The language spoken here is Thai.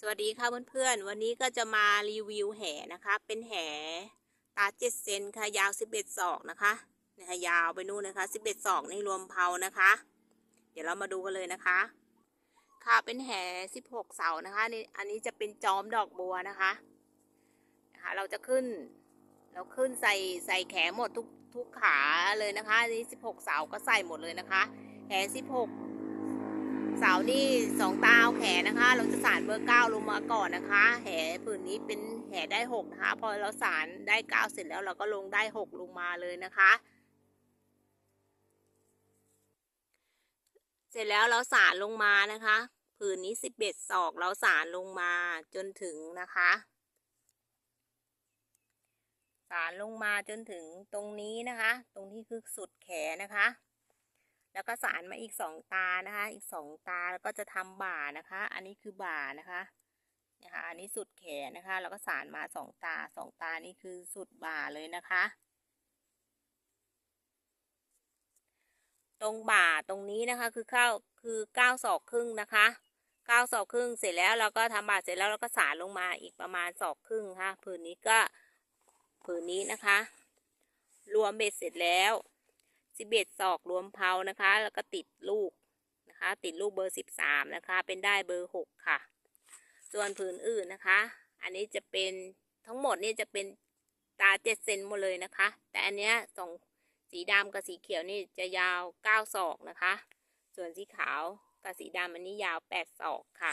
สวัสดีค่ะเพื่อนๆ วันนี้ก็จะมารีวิวแห่นะคะ เป็นแห่ตาเจ็ดเซนค่ะ ยาวสิบเอ็ดศอกนะคะนี่ยค่ะยาวไปนู่นนะคะสิบเอ็ดศอกในรวมเผานะคะ เดี๋ยวเรามาดูกันเลยนะคะ ค่ะเป็นแห่สิบหกเสานะคะนี่อันนี้จะเป็นจอมดอกบัวนะคะนะคะเราจะขึ้น เราขึ้นใส่ใส่แขนหมดทุกทุกขาเลยนะคะอันนี้สิบหกเสาก็ใส่หมดเลยนะคะ แห่สิบหก เสานี่สองตาเอาแขนนะคะ เราจะสานเบอร์เก้าลงมาก่อนนะคะ แหผืนนี้เป็นแหได้หกนะคะ พอเราสานได้เก้าเสร็จแล้วเราก็ลงได้หกลงมาเลยนะคะ เสร็จแล้วเราสานลงมานะคะ ผืนนี้สิบเอ็ดศอกเราสานลงมาจนถึงนะคะสานลงมาจนถึงตรงนี้นะคะ ตรงที่คือสุดแขนนะคะ แล้วก็สานมาอีกสองตานะคะ อีกสองตาแล้วก็จะทำบ่านะคะ อันนี้คือบ่านะคะนะคะอันนี้สุดแขนนะคะ แล้วก็สานมาสองตาสองตานี่คือสุดบ่าเลยนะคะ ตรงบ่าตรงนี้นะคะคือเข้าคือเก้าศอกครึ่งนะคะเก้าศอกครึ่งเสร็จแล้วเราก็ทำบ่าเสร็จแล้วเราก็สานลงมาอีกประมาณศอกครึ่งค่ะผืนนี้ก็ผืนนี้นะคะ รวมเบ็ดเสร็จแล้ว สิบเอ็ดศอกรวมเพานะคะ แล้วก็ติดลูกนะคะ ติดลูกเบอร์สิบสามนะคะ เป็นได้เบอร์หกค่ะ ส่วนผืนอื่นนะคะ อันนี้จะเป็นทั้งหมดนี่จะเป็นตาเจ็ดเซนหมดเลยนะคะ แต่อันเนี้ยสองสีดำกับสีเขียวนี่จะยาวเก้าศอกนะคะ ส่วนสีขาวกับสีดำอันนี้ยาวแปดศอกค่ะ